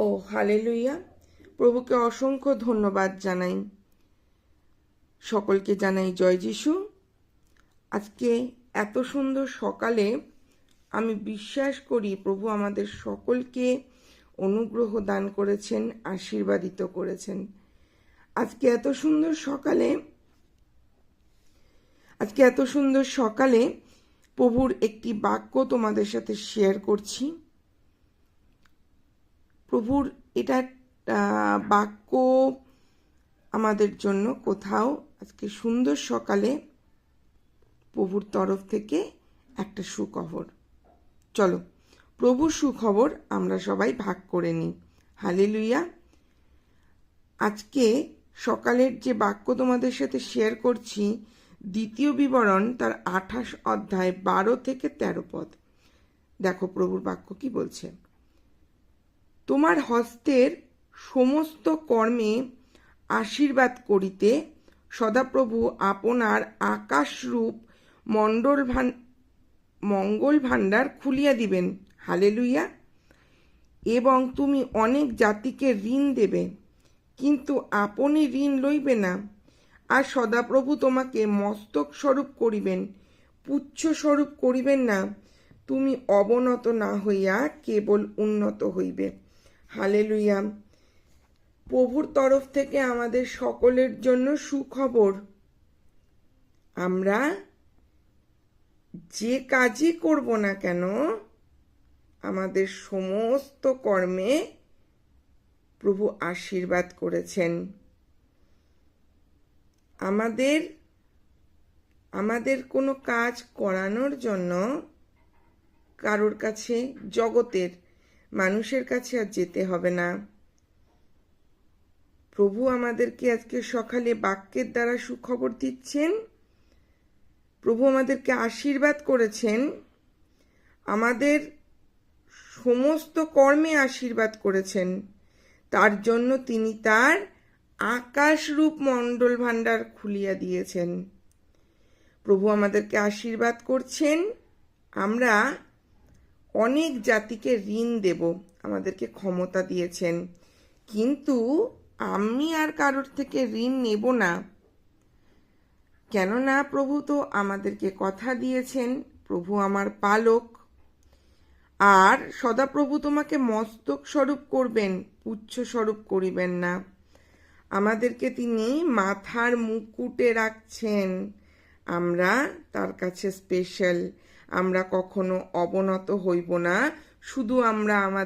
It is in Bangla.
ও হালেলুইয়া প্রভুকে অসংখ্য ধন্যবাদ জানাই। সকলকে জানাই জয় যিশু। আজকে এত সুন্দর সকালে আমি বিশ্বাস করি প্রভু আমাদের সকলকে অনুগ্রহ দান করেছেন, আশীর্বাদিত করেছেন। আজকে এত সুন্দর সকালে, আজকে এত সুন্দর সকালে প্রভুর একটি বাক্য তোমাদের সাথে শেয়ার করছি। প্রভুর এটা বাক্য আমাদের জন্য কোথাও আজকে সুন্দর সকালে প্রভুর তরফ থেকে একটা সুখবর। চলো, প্রভুর সুখবর আমরা সবাই ভাগ করে নিই। হালে লুইয়া আজকে সকালের যে বাক্য তোমাদের সাথে শেয়ার করছি, দ্বিতীয় বিবরণ তার আঠাশ অধ্যায় বারো থেকে তেরো পদ। দেখো প্রভুর বাক্য কি বলছে। তোমার হস্তের সমস্ত কর্মে আশীর্বাদ করিতে সদাপ্রভু আপনার আকাশরূপ মণ্ডল ভান মঙ্গল ভাণ্ডার খুলিয়া দিবেন। হালেলুইয়া এবং তুমি অনেক জাতিকে ঋণ দেবে, কিন্তু আপনি ঋণ লইবে না। আর সদাপ্রভু তোমাকে মস্তক স্বরূপ করিবেন পুচ্ছ স্বরূপ করিবেন না। তুমি অবনত না হইয়া কেবল উন্নত হইবে। হালেলুইয়া প্রভুর তরফ থেকে আমাদের সকলের জন্য সুখবর। আমরা যে কাজই করব না কেন, আমাদের সমস্ত কর্মে প্রভু আশীর্বাদ করেছেন। আমাদের আমাদের কোনো কাজ করানোর জন্য কারোর কাছে জগতের মানুষের কাছে আর যেতে হবে না। প্রভু আমাদেরকে আজকে সকালে বাক্যের দ্বারা সুখবর দিচ্ছেন। প্রভু আমাদেরকে আশীর্বাদ করেছেন। আমাদের সমস্ত কর্মে আশীর্বাদ করেছেন। তার জন্য তিনি তার আকাশরূপ মণ্ডল ভাণ্ডার খুলিয়া দিয়েছেন। প্রভু আমাদেরকে আশীর্বাদ করছেন। আমরা অনেক জাতিকে ঋণ দেব, আমাদেরকে ক্ষমতা দিয়েছেন। কিন্তু আমি আর কারোর থেকে ঋণ নেব না। কেননা প্রভু তো আমাদেরকে কথা দিয়েছেন, প্রভু আমার পালক। আর সদাপ্রভু তোমাকে মস্তক স্বরূপ করবেন, পুচ্ছ স্বরূপ করিবেন না। আমাদেরকে তিনি মাথার মুকুটে রাখছেন। আমরা তার কাছে স্পেশাল আমরা কখনো অবনত হইব না। শুধু আমরা আমাদের